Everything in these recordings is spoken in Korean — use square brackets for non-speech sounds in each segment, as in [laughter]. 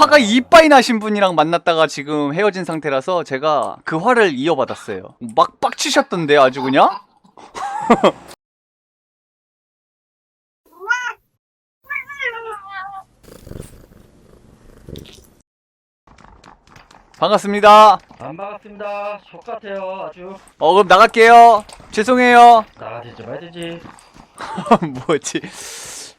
화가 이빠이 나신 분이랑 만났다가 지금 헤어진 상태라서 제가 그 화를 이어받았어요. 막 빡치셨던데 아주 그냥? [laughs] 반갑습니다. 안 반갑습니다. 족 같아요, 아주. 어 그럼 나갈게요. 죄송해요. 나가지지 말든지. [laughs] 뭐지?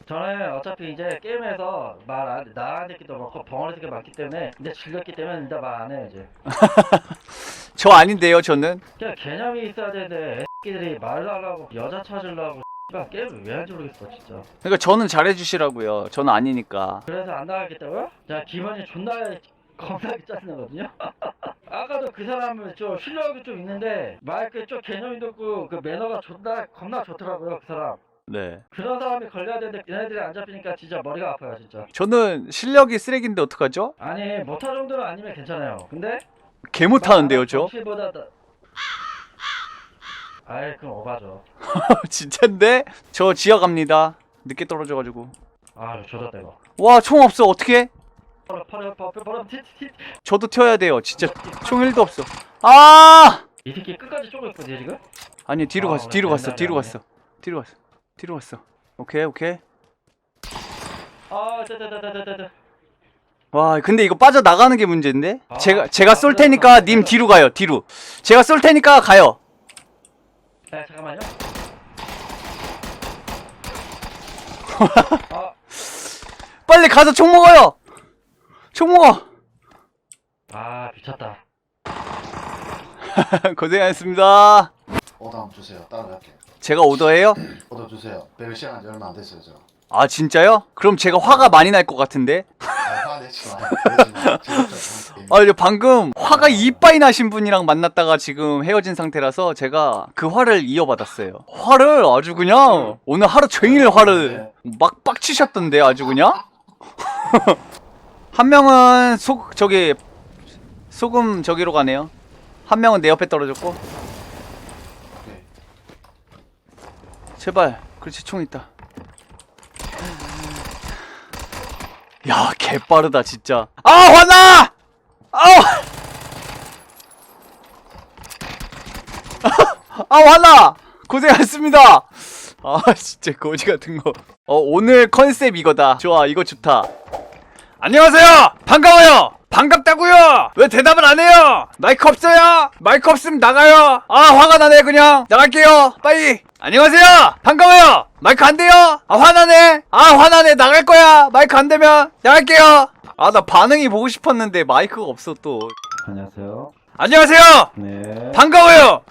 저는 어차피 이제 게임에서 말 안, 나간 새끼도 많고 벙어리 새끼 많기 때문에 이제 즐겼기 때문에 이제 말 안 해요, 이제. [laughs] 저 아닌데요, 저는. 그냥 개념이 있어야 되는데 새끼들이 말을 하려고 여자 찾으려고 씨발 게임을 왜 하는지 모르겠어, 진짜. 그러니까 저는 잘해주시라고요. 저는 아니니까. 그래서 안 나가겠다고요? 자, 기분이 존나 겁나게 짜증나거든요? [laughs] 아까도 그 사람은 좀 실력이 좀 있는데 마이크 좀 개념이 없고 그 매너가 존나 겁나 좋더라고요, 그 사람. 네. 그런 사람이 걸려야 되는데 얘네들이 안 잡히니까 진짜 머리가 아파요 진짜 저는 실력이 쓰레기인데 어떡하죠? 아니 못할 정도는 아니면 괜찮아요 근데 개 못하는데요, 저? 정치보다 더... 아이 그럼 오바죠 [laughs] 진짠데? 저 지하 갑니다. 늦게 떨어져가지고. 아 조졌다 이거 와, 총 없어. 어떻게? 바로 바로 바로 바로 티티티 저도 튀어야 돼요. 진짜 총 1도 없어. 아! 이 새끼 끝까지 쪼고 있거든 지금? 아니, 뒤로 아, 갔어. 뒤로 갔어. 뒤로 안 갔어. 뒤로 갔어. 뒤로 갔어. 오케이, 오케이. 아 짜자자자자자 와, 근데 이거 빠져 나가는 게 문제인데? 아, 제가, 제가 아, 쏠 테니까 안 님. 뒤로 가요, 뒤로. 제가 쏠 테니까 가요. 야 잠깐만요 아, [laughs] 빨리 가서 총 먹어요! 총 먹어! 아 미쳤다 [laughs] 고생하셨습니다. 한번 주세요. 따라갈게요. 제가 오더해요? 오더 주세요. 배울 시간 얼마 안 됐어요, 저. 아, 진짜요? 그럼 제가 화가 많이 날 것 같은데? 아, 화내지. 재밌어요. 아, 이제 방금 화가 이빠이 나신 분이랑 만났다가 지금 헤어진 상태라서 제가 그 화를 이어받았어요. 화를 아주 그냥 오늘 하루 종일 화를 막 빡치셨던데 아주 그냥? [laughs] 한 명은 속 저기 소금 저기로 가네요. 한 명은 내 옆에 떨어졌고 오케이. 제발 그렇지 총 있다. 야, 개 빠르다 진짜. 아, 화나! 아우! 아, 화나! 고생하셨습니다. 아, 진짜 거지 같은 거. 어, 오늘 컨셉 이거다. 좋아, 이거 좋다. 안녕하세요! 반가워요! 반갑다고요! 왜 대답을 안 해요? 마이크 없어요? 마이크 없으면 나가요! 아, 화가 나네, 그냥. 나갈게요! 빨리! 안녕하세요! 반가워요! 마이크 안 돼요? 아, 화나네! 아, 화나네! 나갈 거야! 마이크 안 되면! 나갈게요! 아, 나 반응이 보고 싶었는데 마이크가 없어, 또. 안녕하세요 안녕하세요! 네 반가워요!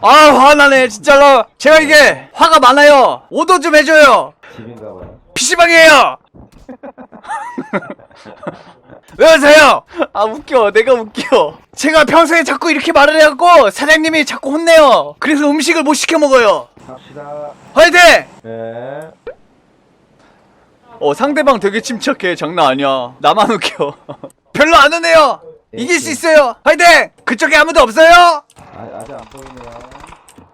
아, 화나네, 진짜로. 제가 이게 화가 많아요. 오도 좀 해줘요. 집인가 봐요 PC방이에요! [laughs] 왜 웃어요? 아, 웃겨. 내가 웃겨. 제가 평소에 자꾸 이렇게 말을 해갖고 사장님이 자꾸 혼내요. 그래서 음식을 못 시켜 먹어요. 갑시다 화이팅! 네 어, 상대방 되게 침착해. 장난 아니야. 나만 웃겨. [laughs] 별로 안 웃네요. 이길 수 있어요. 화이팅! 그쪽에 아무도 없어요? 아, 아직 안 보이네요.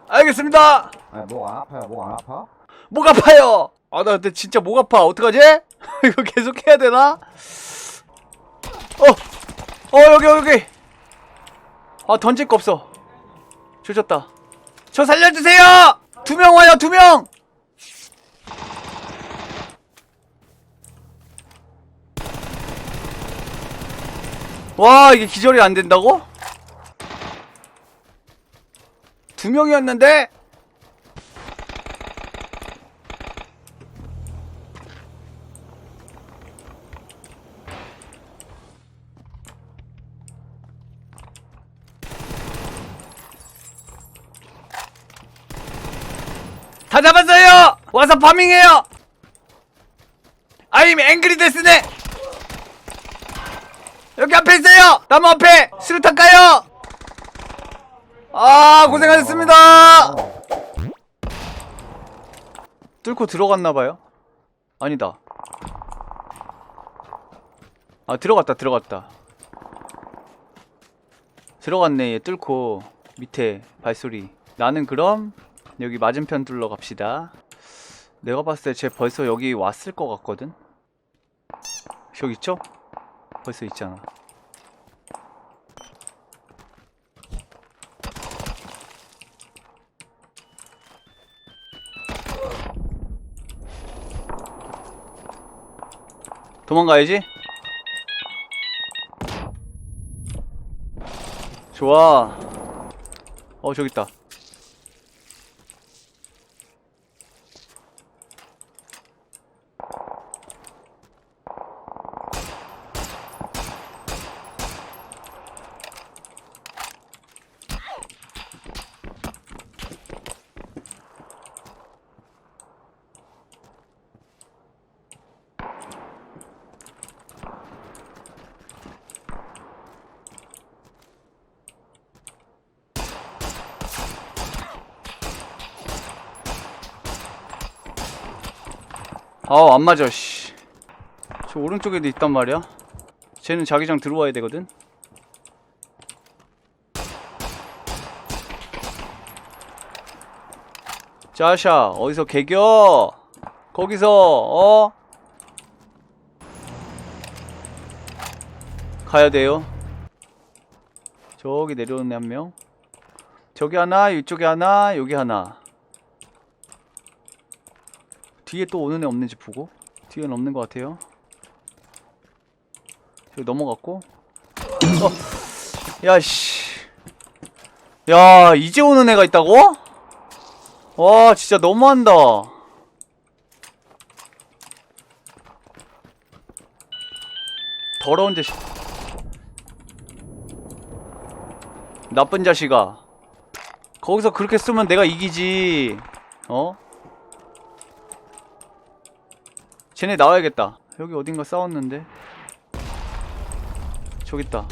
알겠습니다. 아, 목 안 아파요? 목 안 아파? 목 아파요. 아, 나 근데 진짜 목 아파. 어떡하지? [laughs] 이거 계속 해야 되나? 어, 어, 여기, 여기. 아, 던질 거 없어. 조졌다. 저 살려주세요! 두 명 와요, 두 명! 와, 이게 기절이 안 된다고? 두 명이었는데? 다 잡았어요! 와서 파밍해요! 아임 앵그리 데스네! 여기 앞에 있어요! 나무 앞에! 수류탄 까요! 아, 고생하셨습니다! 뚫고 들어갔나봐요? 아니다. 아, 들어갔다, 들어갔다. 들어갔네, 얘 뚫고. 밑에 발소리. 나는 그럼 여기 맞은편 둘러 갑시다. 내가 봤을 때 쟤 벌써 여기 왔을 것 같거든? 저기 있죠? 벌써 있잖아. 도망가야지. 좋아. 어, 저기 있다. 아우 안 맞아 씨. 저 오른쪽에도 있단 말이야? 쟤는 자기장 들어와야 되거든? 자샤 어디서 개겨? 거기서 어? 가야 돼요. 저기 내려오는 애 한명. 저기 하나 이쪽에 하나 여기 하나 뒤에 또 오는 애 없는지 보고. 뒤에는 없는 것 같아요. 저기 넘어갔고. 어. 야씨. 야 이제 오는 애가 있다고? 와 진짜 너무한다. 더러운 자식. 나쁜 자식아. 거기서 그렇게 쓰면 내가 이기지. 어? 쟤네 나와야겠다. 여기 어딘가 싸웠는데. 저기 있다.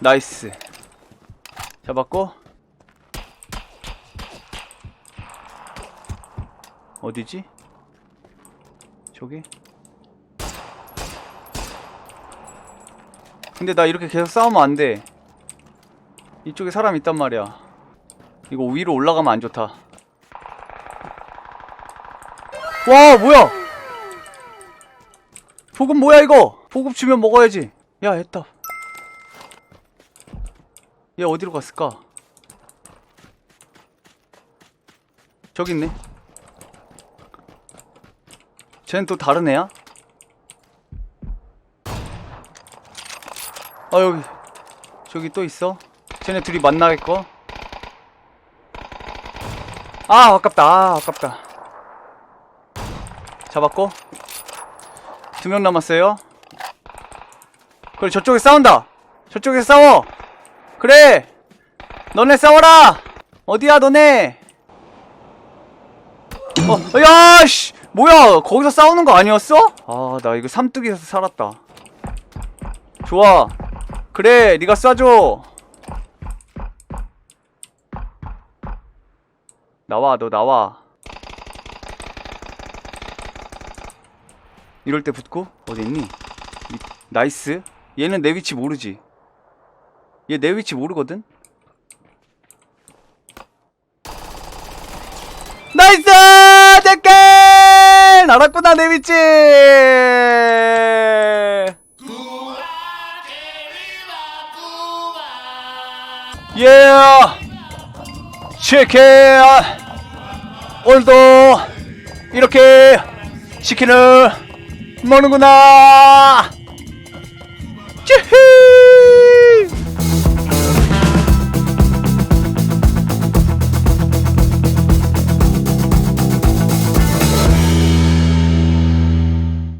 나이스. 잡았고. 어디지? 저기? 근데 나 이렇게 계속 싸우면 안 돼. 이쪽에 사람 있단 말이야. 이거 위로 올라가면 안 좋다. 와, 뭐야? 보급 뭐야, 이거? 보급 주면 먹어야지. 야, 했다. 얘 어디로 갔을까? 저기 있네. 쟤는 또 다른 애야? 아 여기. 저기 또 있어? 쟤네 둘이 만나겠고? 아 아깝다. 아 아깝다. 잡았고? 두 명 남았어요? 그래 저쪽에 싸운다! 저쪽에 싸워! 그래! 너네 싸워라! 어디야 너네? 어, 야씨! 뭐야 거기서 싸우는 거 아니었어? 아 나 이거 삼뚝에서 살았다. 좋아 그래 네가 쏴줘. 나와 너 나와. 이럴 때 붙고 어디 있니? 이- 나이스. 얘는 내 위치 모르지. 얘 내 위치 모르거든? 나이스! 댓글 알았구나 내 위치 이렇게 아, 오늘도 이렇게 치킨을 먹는구나. 찌히!